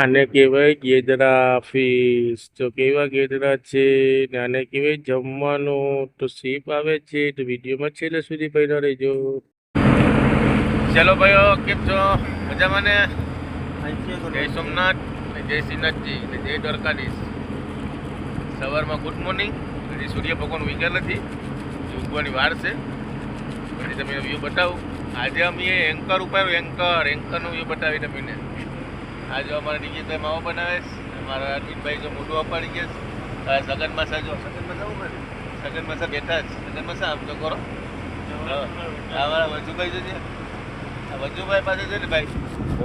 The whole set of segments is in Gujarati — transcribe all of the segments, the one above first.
આને કહેવાય ગેદરા ફિશ તો કેવા ગેદરા છે ને આને કહેવાય જમવાનું. તો સીપ આવે છે તો વિડીયોમાં છેલ્લે સુધી પહેલો રહેજો. ચલો ભાઈઓ કેમ છો? મજામાં ને? જય સોમનાથ ને જય શ્રીનાથજી ને જય દ્વારકાધીશ. સવારમાં ગુડ મોર્નિંગ. હજી સૂર્ય ભગવાન ઉગ્યા નથી. ઉગવાની વાર છે. પછી તમે વ્યૂ બતાવું. આજે અમે એન્કર ઉપર એન્કર એન્કરનું વ્યૂ બતાવી તમને. આજે અમારા ડીજીભાઈ માવો બનાવે છે મારા અરવિંદભાઈ જો મોઢું અપાડી ગયા છે. આ સગન માસા જો. સગન માસા ઊભા છે સગન માસા બેઠા છે. સગન મસા આમ તો કરો. હા. આ અમારા વજુભાઈ જો આ વજુભાઈ પાસે છે ને ભાઈ.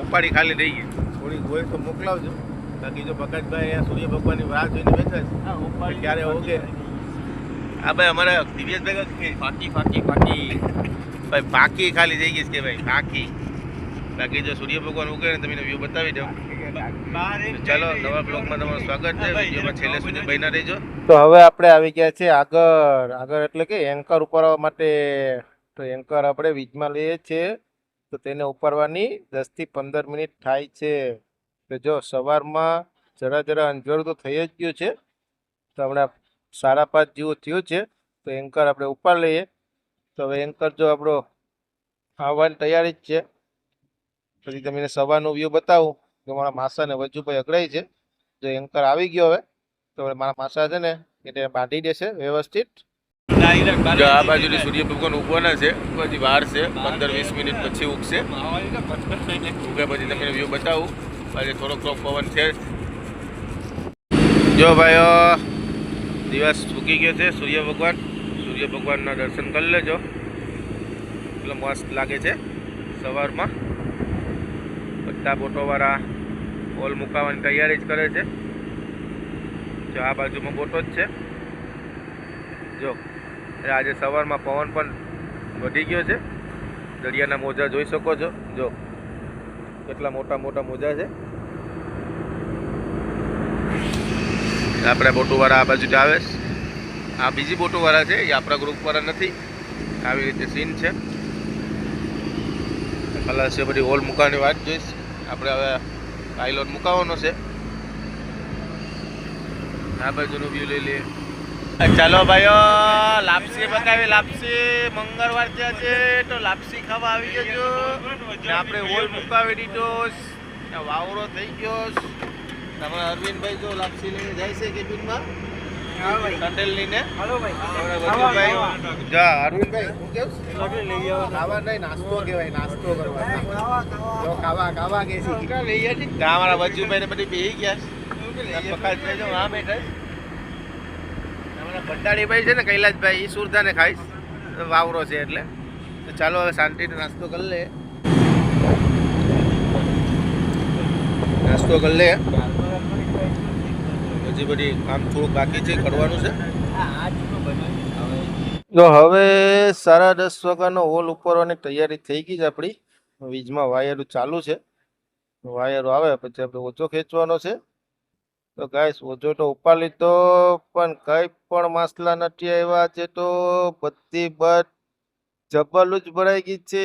ઓપાડી ખાલી થઈ ગઈ થોડીક હોય તો મોકલાવજો. બાકી જો ભગતભાઈ અહીંયા સૂર્ય ભગવાનની રાહ જોઈને બેઠા છે ક્યારે ઓગે આ ભાઈ અમારા દિવ્યેશભાઈ ફાકી ફાકી ફાકી. ભાઈ ફાંકી ખાલી થઈ ગઈ છે કે ભાઈ પાકી બાકી જો સૂર્ય ભગવાન ઉગે ને તમને વ્યૂ બતાવી દઉં. ચાલો નવા બ્લોગમાં તમારું સ્વાગત છે. વિડીયોમાં છેલ્લે સુધી બન્યા રહેજો. તો હવે આપણે આવી ગયા છે આગળ. આગળ એટલે કે એન્કર ઉપાડવા માટે. તો એન્કર આપણે વીજમાં લઈએ છીએ. તો તેને ઉપાડવાની દસથી પંદર મિનિટ થાય છે. તો જો સવારમાં જરા જરા અંજવાળું તો થઈ જ ગયું છે. તો હમણાં સાડા પાંચ જેવું થયું છે. તો એન્કર આપણે ઉપાડ લઈએ. તો હવે એન્કર જો આપણો આવવાની તૈયારી જ છે. પછી તમને સવારનો વ્યૂ બતાવું. કે મારા માસાને વજુભાઈ અકળાય છે જો એન્કર આવી ગયો હવે તો હવે મારા માસા છે ને એટલે બાંધી દેશે વ્યવસ્થિત. આ બાજુથી સૂર્ય ભગવાન ઉગવાના છે પછી વાર છે પંદર વીસ મિનિટ પછી ઉગશે ઉગે પછી તમને વ્યૂ બતાવું. આજે થોડોક થોડોક પવન છે. જો ભાઈઓ દિવસ ઉગી ગયો છે સૂર્ય ભગવાન. સૂર્ય ભગવાનના દર્શન કરી લેજો. એટલે મસ્ત લાગે છે સવારમાં. બધા બોટોવાળા ઓલ મુકાવાની તૈયારી જ કરે છે. જો આ બાજુમાં બોટો જ છે. જો આજે સવારમાં પવન પણ વધી ગયો છે. દરિયાના મોજા જોઈ શકો છો. જો, કેટલા મોટા મોટા મોજા છે. આપણા બોટોવાળા આ બાજુ આવે આ બીજી બોટોવાળા છે, એ આપણા ગ્રુપવાળા નથી. આવી રીતે સીન છે. કલાસે બધી હોલ મૂકવાની વાત જોઈશ. આપણે હવે પાયલોટ મુકાવવાનો છે. આ બાજુનું વ્યૂ લઈ લઈએ. ચાલો ભાઈઓ, લાપસી પકાવી લાપસી મંગળવાર ત્યાં છે તો લાપસી ખાવા આવી જજો. આપણે હોલ મુકાવી દીધો વાવરો થઈ ગયો તમારા અરવિંદભાઈ જો લાપસી લઈને જાય છે કેબિનમાં કંડેલ લઈને આપણા વજુભાઈ જા અરવિંદભાઈ હું કેવું ખાવા નહીં નાસ્તો કહેવાય નાસ્તો કરવા જો ખાવા ખાવા કે છે? લઈ ગયા મારા વજુભાઈ ને બધી બેહી ગયા જો બેઠા અમારા ભંડારીભાઈ છે ને કૈલાસભાઈ એ સુરધાને ખાઈશ. વાવરો છે એટલે. તો ચાલો હવે શાંતિથી નાસ્તો કરી લે. નાસ્તો કરી લે. હજી બધી કામ થોડુંક બાકી છે કરવાનું છે? તો હવે સાડા દસ વાગ્યાનો હોલ ઉપરવાની તૈયારી થઈ ગઈ છે આપણી. વીજમાં વાયરો ચાલુ છે. વાયરો આવે પછી આપણે ઓછો ખેંચવાનો છે. તો ગાઈસ ઓછો તો ઉપાડી લીધો પણ કંઈ પણ માસલા નથી આવ્યા છે તો બધી બધ જબલું જ ભરાઈ ગઈ છે.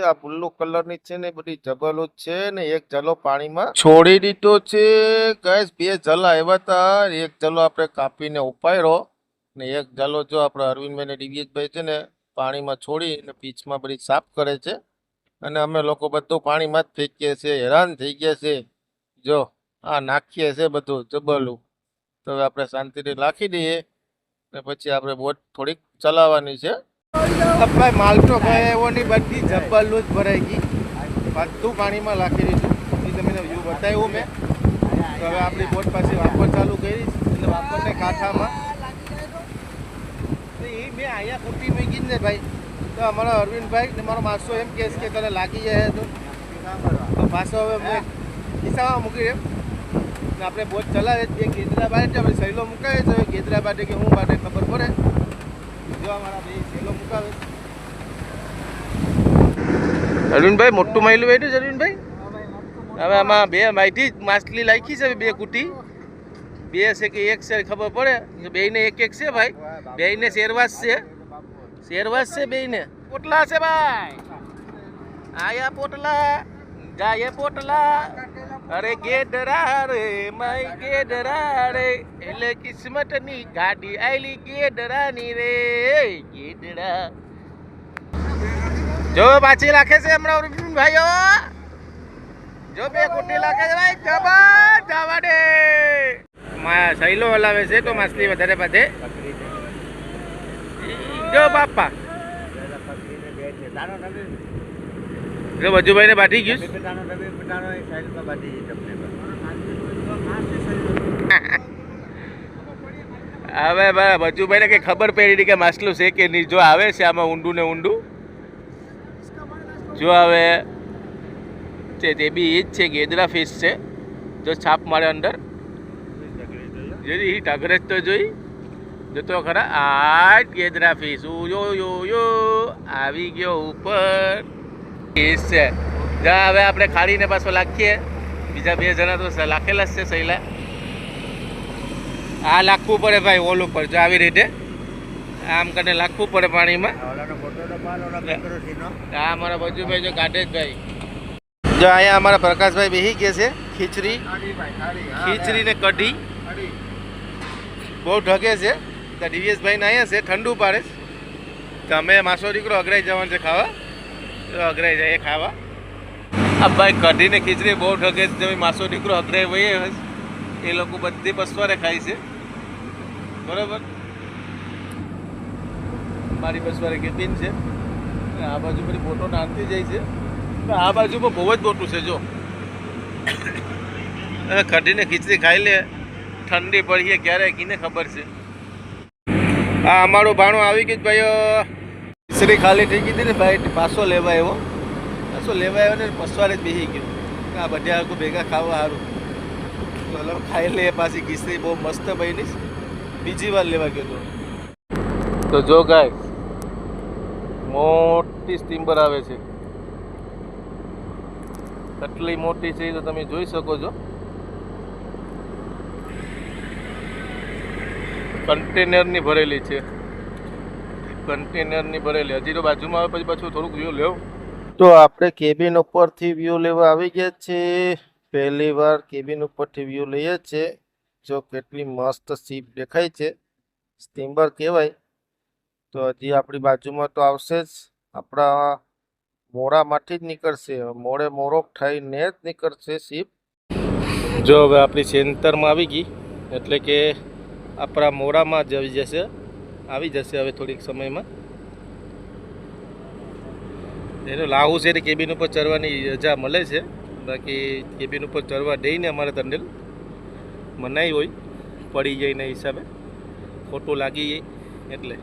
આ બ્લુ કલરની છે ને બધી જબલું છે ને એક જલો પાણીમાં છોડી દીધો છે. ગેસ બે જલા આવ્યા હતા એક જલો આપણે કાપીને ઉપાડ્યો ને એક જલો જો આપણે અરવિંદભાઈ ને દિવ્યેશભાઈ છે ને પાણીમાં છોડી ને પીચમાં બધી સાફ કરે છે. અને અમે લોકો બધું પાણીમાં જ ફેંકીએ છીએ, હેરાન થઈ ગયા છે જો, આ નાખીએ છે બધું જબલું તો હવે આપણે શાંતિથી નાખી દઈએ ને પછી આપણે બોટ થોડીક ચલાવવાની છે. ભાઈ માલટો ભાઈ એવો નહીં બધી જબલું જ ભરાઈ ગઈ. બધું પાણીમાં નાખી દીધું. એ તમને વ્યૂ બતાવ્યું મેં. તો હવે આપણી બોટ પાસે વાપર ચાલુ કરી. એટલે વાપરને કાંઠામાં. તો એ મેં અહીંયા કુટી મૂકી જ ને ભાઈ. તો અમારા અરવિંદભાઈ ને મારો માસો એમ કેસ કે તને લાગી જાય તો. પાછો હવે મેં ખિસ્સામાં મૂકી એમ. ને આપણે બોટ ચલાવે જે. ગેદરા બાટે આપણે સહેલો મુકાવે છે. હવે ગેદરા બાટે કે હું બાટે ખબર પડે. જો અમારા ભાઈ સહેલો મુકાવે અરવિંદભાઈ મોટું માયલું બેઠું છે અરવિંદભાઈ હવે આમાં બે માહિતી માછલી લાખી છે બે કુટી. બે છે કે એક છે, ખબર પડે. બેયને એક એક છે ભાઈ. બેયને શેરવાસ છે. શેરવાસ છે બેયને. પોટલા છે ભાઈ. આયા પોટલા જાય પોટલા. અરે ગેડરા રે માય ગેડરા રે એટલે કિસ્મતની ગાડી આયલી ગેડરાની રે ગેડરા જો પાછી રાખે છે હમણાં રૂપિન ભાઈઓ? જો બે કુટી લાગે છે ભાઈ જબર જવા દે મા સહેલો હલાવે છે તો માછલી વધારે બધે જો બાપા. જો બજુભાઈ ને બાટી ગયું હવે બચુભાઈ ને કઈ ખબર પડી હતી કે માછલું છે કે નહીં. જો આવે છે આમાં ઊંડું ને ઊંડું. જો હવે તે તે બી એ જ છે ગેદરા ફિશ છે. જો છાપ મારે અંદર. જેની ટગરે જ તો જોઈ. જોતો ખરા આ ગેદરા ફિશ યો યો યો આવી ગયો ઉપર. ફિશ છે. જા હવે આપણે ખાડીને પાછો લાખીએ બીજા બે જણા તો લાખેલા જ છે સહેલા. આ લાખવું પડે ભાઈ ઓલ ઉપર. જો આવી રીતે. આમ કરીને લાખવું પડે પાણીમાં. આ અમારા બજુભાઈ જો કાઢે જ ભાઈ. જો અહીંયા અમારા પ્રકાશભાઈ બેહી ગયા છે ખીચડી. ખીચડી ને કઢી. બહુ ઢગે છે. તો દિવ્યેશભાઈ અહીંયા છે ઠંડુ પાડે તમે માસો દીકરો અઘરાઈ જવાનું છે ખાવા. તો જાય ખાવા. આ ભાઈ કઢીને ખીચડી બહુ ઠગે છે તમે માસો દીકરો અઘરાઈ વહીએ એ લોકો બધી બસવારે ખાય છે. બરાબર? મારી બસવારે કેબિન છે. આ બાજુ બધી બોટો નાનતી જાય છે. આ આ પણ બહુ જ મોટું છે, જો. કઢીને ખીચડી ખાઈ લે. ઠંડી પડીએ ક્યારે કીને ખબર છે. આ અમારું ભાણું આવી ગયું ભાઈઓ. ખીચડી ખાલી થઈ ગઈ હતી ને ભાઈ, પાછો લેવા આવ્યો. પાછો લેવા આવ્યો ને પસવાડે જ બેસી ગયો. આ બધા આખું ભેગા ખાવા સારું ચલો ખાઈ લે પાછી ખીચડી બહુ મસ્ત બની. બીજી વાર લેવા ગયો તો. જો ગાય મોટી સ્ટીમ્બર આવે છે. કેટલી મોટી છે તો તમે જોઈ શકો છો. કન્ટેનરની ભરેલી છે. કન્ટેનરની ભરેલી. હજી તો બાજુમાં આવે, પછી પાછું થોડુંક વ્યૂ લેવું. તો આપણે કેબિન ઉપરથી વ્યૂ લેવા આવી ગયા છે. પહેલી વાર કેબિન ઉપરથી વ્યૂ લઈએ છીએ. જો કેટલી મસ્ત શીપ દેખાય છે. સ્ટીમ્બર કહેવાય. તો હજી આપણી બાજુમાં તો આવશે જ. આપણા મોડામાંથી જ નીકળશે. મોડે મોરોક થઈને જ નીકળશે શીપ જો હવે આપણી સેન્ટરમાં આવી ગઈ. એટલે કે આપણા મોડામાં જ આવી જશે. આવી જશે હવે થોડીક સમયમાં. એનું લાહુ છે એટલે કેબિન ઉપર ચડવાની રજા મળે છે. બાકી કેબિન ઉપર ચડવા દઈને અમારે તંડેલ મનાઈ હોય પડી જઈને હિસાબે. ખોટું લાગી જાય એટલે.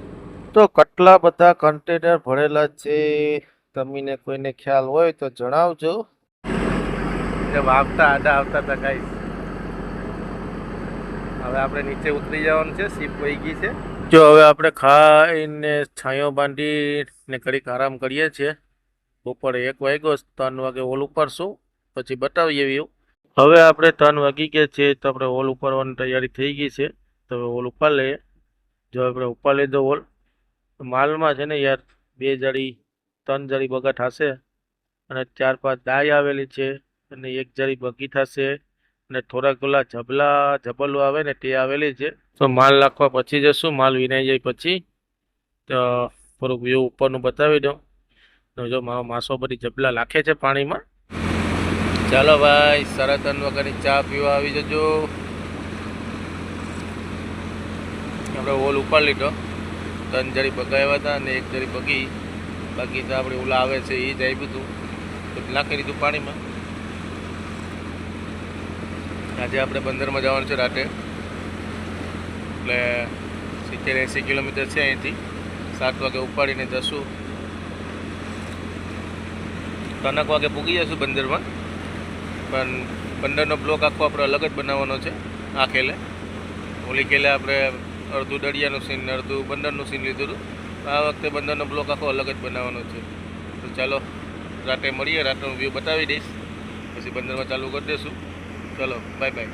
તો કેટલા બધા કન્ટેનર ભરેલા છે તમને કોઈને ખ્યાલ હોય તો જણાવજો. આવતા આડા આવતા હતા ગાઈસ હવે આપણે નીચે ઉતરી જવાનું છે સીપ વહી ગઈ છે. જો હવે આપણે ખાઈને છાંયો બાંધી ને ઘડીક આરામ કરીએ છીએ. બપોરે એક વાગ્યો, ત્રણ વાગે ઓલ ઉપાડશું, પછી બતાવીએ વ્યૂ હવે આપણે ત્રણ વાગી ગયા છે, તો આપણે ઓલ ઉપાડવાની તૈયારી થઈ ગઈ છે. તો હવે ઓલ ઉપર લઈએ. જો આપણે ઉપાડ લીધો ઓલ માલમાં છે ને યાર, બે જડી ત્રણ જડી બગા થશે. અને ચાર પાંચ દાય આવેલી છે, અને એક જડી બગી થશે. અને થોડાક ઓલા જબલા જબલો આવે ને તે આવેલી છે. તો માલ નાખવા પછી જશું, માલ વિનાઈ જાય પછી. તો થોડુંક વ્યૂ ઉપરનું બતાવી દઉં. તો જો મારો માસો બધી જબલા નાખે છે પાણીમાં. ચાલો ભાઈ સાડા વગરની ચા પીવા આવી જજો. આપણે ઓલ ઉપર લીધો. ત્રણ જરી બગાવ્યા હતા અને એક જરી બગી. બાકી તો આપણે ઓલા આવે છે એ જ આપ્યું હતું નાખી દીધું પાણીમાં. આજે આપણે બંદરમાં જવાનું છે રાતે. એટલે સિત્તેર એંસી કિલોમીટર છે અહીંથી. સાત વાગે ઉપાડીને જશું. ત્રણેક વાગે પૂગી જશું બંદરમાં. પણ બંદરનો બ્લોક આખો આપણે અલગ જ બનાવવાનો છે, આ ખેલે. ઓલી ખેલે આપણે અડધું દરિયાનું સીન અડધું બંદરનું સીન લીધું હતું આ વખતે બંદરનો બ્લોક આખો અલગ જ બનાવવાનો છે. તો ચાલો, રાતે મળીએ, રાતનો વ્યૂ બતાવી દઈશ. પછી બંદરમાં ચાલુ કરી દઈશું ચલો બાય બાય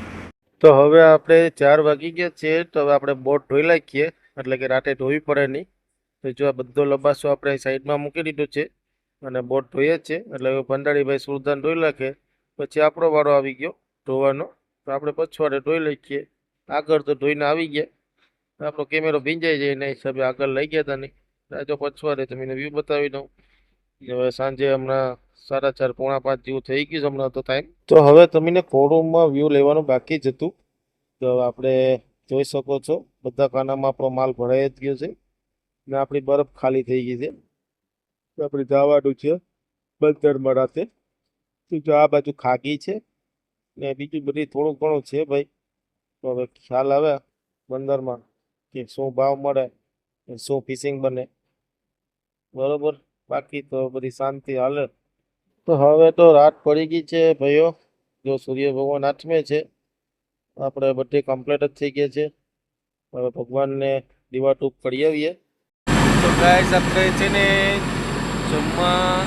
તો હવે આપણે ચાર વાગી ગયા છે, તો હવે આપણે બોટ ધોઈ નાખીએ, એટલે કે રાતે ધોવી પડે નહીં. તો જો આ બધો લબાસો આપણે સાઈડમાં મૂકી દીધો છે, અને બોટ ધોઈએ છીએ એટલે હવે ભંડારીભાઈ સુરદાન ધોઈ નાખે. પછી આપણો વારો આવી ગયો ધોવાનો, તો આપણે પછવાડે ધોઈ લખીએ આગળ તો ધોઈને આવી ગયા. આપણો કેમેરો ભીંજાઈ જાય એના હિસાબે આગળ લઈ ગયા હતા નહીં. રાજો પછવાડે મને વ્યૂ બતાવી દઉં. હવે સાંજે હમણાં સાડા ચાર, પોણા પાંચ જેવું થઈ ગયું છે હમણાં તો ટાઈમ તો હવે તમને કોરૂમમાં વ્યૂ લેવાનું બાકી જ હતું. તો આપણે જોઈ શકો છો, બધા ખાનામાં આપણો માલ ભરાઈ જ ગયો છે. ને આપણી બરફ ખાલી થઈ ગઈ છે. આપણી જવાનું છે, બંદરમાં રાતે. જો આ બાજુ ખાગી છે, ને બીજું બધી થોડું ઘણું છે ભાઈ. તો હવે ખ્યાલ આવે બંદરમાં કે શું ભાવ મળે શું ફિશિંગ બને. બરોબર? બાકી તો બધી શાંતિ હાલે તો હવે તો રાત પડી ગઈ છે ભાઈઓ. જો સૂર્ય ભગવાન આઠમે છે. આપણે બધે કમ્પ્લીટ જ થઈ ગયા છે. હવે ભગવાનને દીવા ટૂંક કરી આવીએ તો ગાઈસ આપણે છે ને જમવા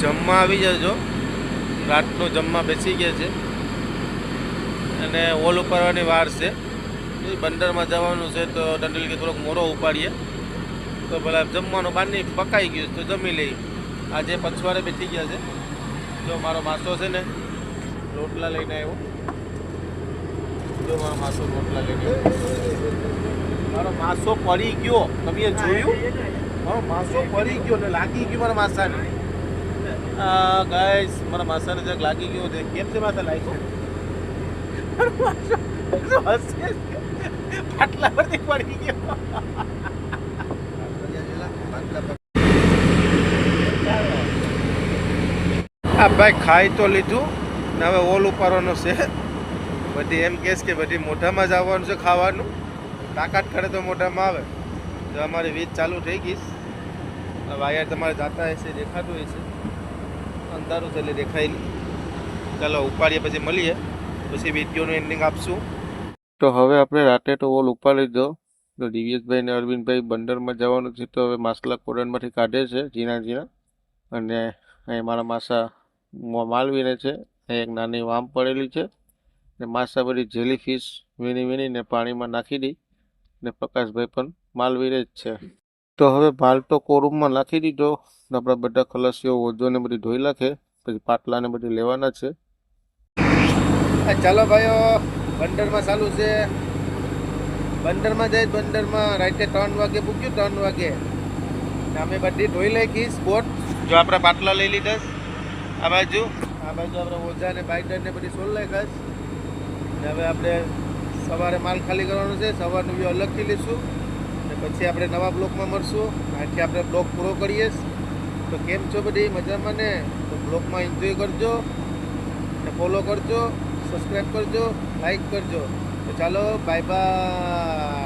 જમવા આવી જજો. રાતનું જમવા બેસી ગયા છે. અને ઓલ ઉપાડવાની વાર છે. બંદરમાં જવાનું છે તો દંડલ કે થોડોક મોરો ઉપાડીએ. તો પેલા જમવાનું બહારની પકાઈ ગયું તો જમી લઈ. આજે પછવારે બેસી ગયા છે. જો મારો માસો છે ને, રોટલા લઈને આવ્યો. જો મારો માસો રોટલા લઈને. મારો માસો પડી ગયો. તમે જોયું? મારો માસો પડી ગયો ને લાગી ગયો મારા માસાને. ગાઈસ મારા માસાને જરાક લાગી ગયો છે. કેમ છે માથા લાગ્યો? ફાટલા પરથી પડી ગયો. આ ભાઈ, ખાઈ તો લીધું, ને હવે ઓલ ઉપાડવાનો છે. બધી એમ કહેશ કે બધી મોઢામાં જ આવવાનું છે ખાવાનું. તાકાત કરે તો મોઢામાં આવે. તો અમારી વીજ ચાલુ થઈ ગઈ. વાયર તમારે જાતા હશે, દેખાતું હશે. અંધારું છે એટલે દેખાય નહીં. ચાલો, ઉપાડીએ પછી મળીએ. પછી વિડીયોનું એન્ડિંગ આપશું. તો હવે આપણે રાતે તો ઓલ ઉપાડી દો. તો દિવ્યેશભાઈ ને અરવિંદભાઈ બંદરમાં જવાનું છે, તો હવે માસલા કોરણમાંથી કાઢે છે ઝીણા ઝીણા અને અહીં મારા માસા માલવીને છે અહીંયા એક નાની વામ પડેલી છે ને માસા બધી જેલી ફિશ વીણી વીણીને પાણીમાં નાખી દઈ ને પ્રકાશભાઈ પણ માલવીરે જ છે. તો હવે માલ તો કોરૂમમાં નાખી દીધો આપણા બધા ખલાસીઓ ઓજોને બધી ધોઈ નાખે, પછી પાટલાને બધી લેવાના છે. ચાલો ભાઈઓ, બંદરમાં ચાલુ છે. બંદરમાં જાય બંદરમાં રાતે ત્રણ વાગે પૂક્યું ત્રણ વાગે. અમે બધી ધોઈ નાખી, સ્પોટ. જો આપણે પાટલા લઈ લીધા. આ બાજુ? આ બાજુ આપણે ઓઝા ને બાઇડર ને બધી સોલ નાખાશ ને હવે આપણે સવારે માલ ખાલી કરવાનો છે, સવારનું વ્યૂ અલગથી લઈશું. ને પછી આપણે નવા બ્લોકમાં મળશું. આથી આપણે બ્લોક પૂરો કરીએ. તો કેમ છો બધી? મજામાં ને? તો બ્લોકમાં એન્જોય કરજો. ને ફોલો કરજો. સબસ્ક્રાઈબ કરજો. લાઈક કરજો. તો ચાલો બાય બાય